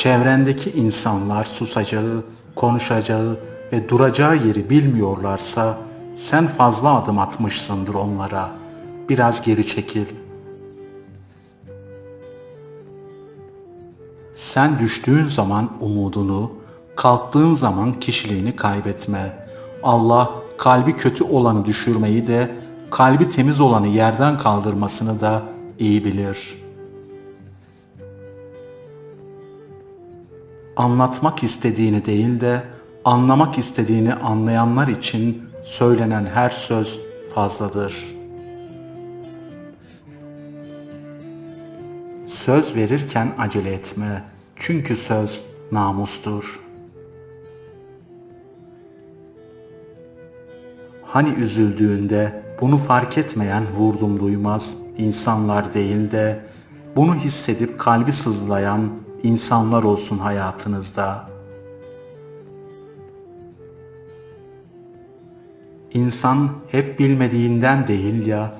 Çevrendeki insanlar susacağı, konuşacağı ve duracağı yeri bilmiyorlarsa sen fazla adım atmışsındır onlara. Biraz geri çekil. Sen düştüğün zaman umudunu, kalktığın zaman kişiliğini kaybetme. Allah kalbi kötü olanı düşürmeyi de, kalbi temiz olanı yerden kaldırmasını da iyi bilir. Anlatmak istediğini değil de anlamak istediğini anlayanlar için söylenen her söz fazladır. Söz verirken acele etme. Çünkü söz namustur. Hani üzüldüğünde bunu fark etmeyen vurdum duymaz insanlar değil de bunu hissedip kalbi sızlayan insanlar olsun hayatınızda. İnsan hep bilmediğinden değil ya,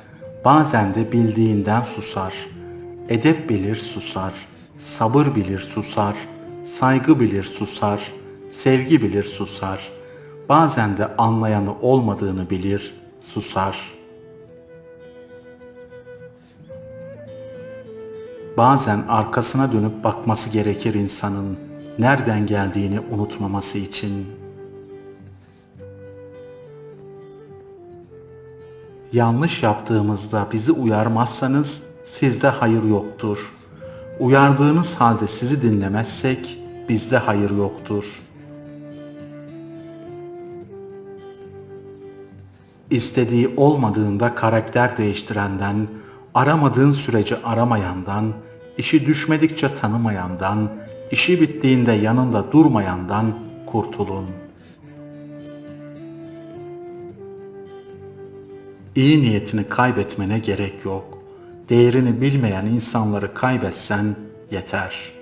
bazen de bildiğinden susar. Edep bilir susar, sabır bilir susar, saygı bilir susar, sevgi bilir susar. Bazen de anlayanı olmadığını bilir, susar. Bazen arkasına dönüp bakması gerekir insanın, nereden geldiğini unutmaması için.'' Yanlış yaptığımızda bizi uyarmazsanız sizde hayır yoktur. Uyardığınız halde sizi dinlemezsek bizde hayır yoktur. İstediği olmadığında karakter değiştirenden, aramadığın sürece aramayandan, işi düşmedikçe tanımayandan, işi bittiğinde yanında durmayandan kurtulun.'' İyi niyetini kaybetmene gerek yok. Değerini bilmeyen insanları kaybetsen yeter.''